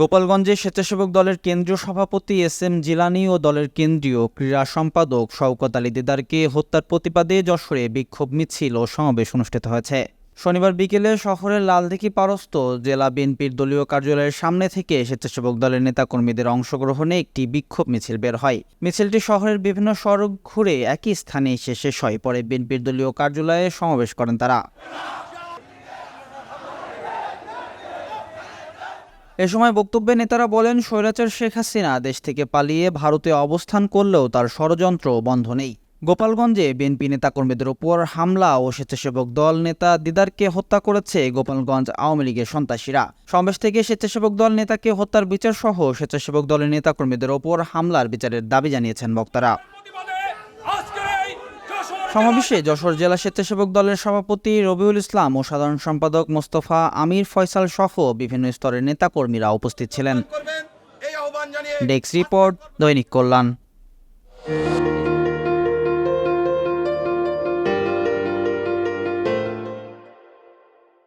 গোপালগঞ্জে স্বেচ্ছাসেবক দলের কেন্দ্রীয় সভাপতি এস এম জিলানি ও দলের কেন্দ্রীয় ক্রীড়া সম্পাদক শওকত আলী দিদারকে হত্যার প্রতিবাদে যশোরে বিক্ষোভ মিছিল ও সমাবেশ অনুষ্ঠিত হয়েছে। শনিবার বিকেলে শহরের লালদিঘি পারস্ত জেলা বিএনপির দলীয় কার্যালয়ের সামনে থেকে স্বেচ্ছাসেবক দলের নেতাকর্মীদের অংশগ্রহণে একটি বিক্ষোভ মিছিল বের হয়। মিছিলটি শহরের বিভিন্ন সড়ক ঘুরে একই স্থানে এসে শেষ হয়। পরে বিএনপির দলীয় কার্যালয়ে সমাবেশ করেন তারা। এ সময় বক্তব্যে নেতারা বলেন, স্বৈরাচার শেখ হাসিনা দেশ থেকে পালিয়ে ভারতে অবস্থান করলেও তার ষড়যন্ত্র বন্ধ নেই। গোপালগঞ্জে বিএনপি নেতাকর্মীদের উপর হামলা ও স্বেচ্ছাসেবক দল নেতা দিদারকে হত্যা করেছে গোপালগঞ্জ আওয়ামী লীগের সন্ত্রাসীরা। সমাবেশ থেকে স্বেচ্ছাসেবক দল নেতাকে হত্যার বিচার সহ স্বেচ্ছাসেবক দলের নেতাকর্মীদের ওপর হামলার বিচারের দাবি জানিয়েছেন বক্তারা প্রতিবাদে আজকের এই যশোর সমাবেশে যশোর জেলা স্বেচ্ছাসেবক দলের সভাপতি রবিউল ইসলাম ও সাধারণ সম্পাদক মোস্তফা আমির ফয়সাল সহ বিভিন্ন স্তরের নেতাকর্মীরা উপস্থিত ছিলেন। ডেস্ক রিপোর্ট দৈনিক কল্যাণ।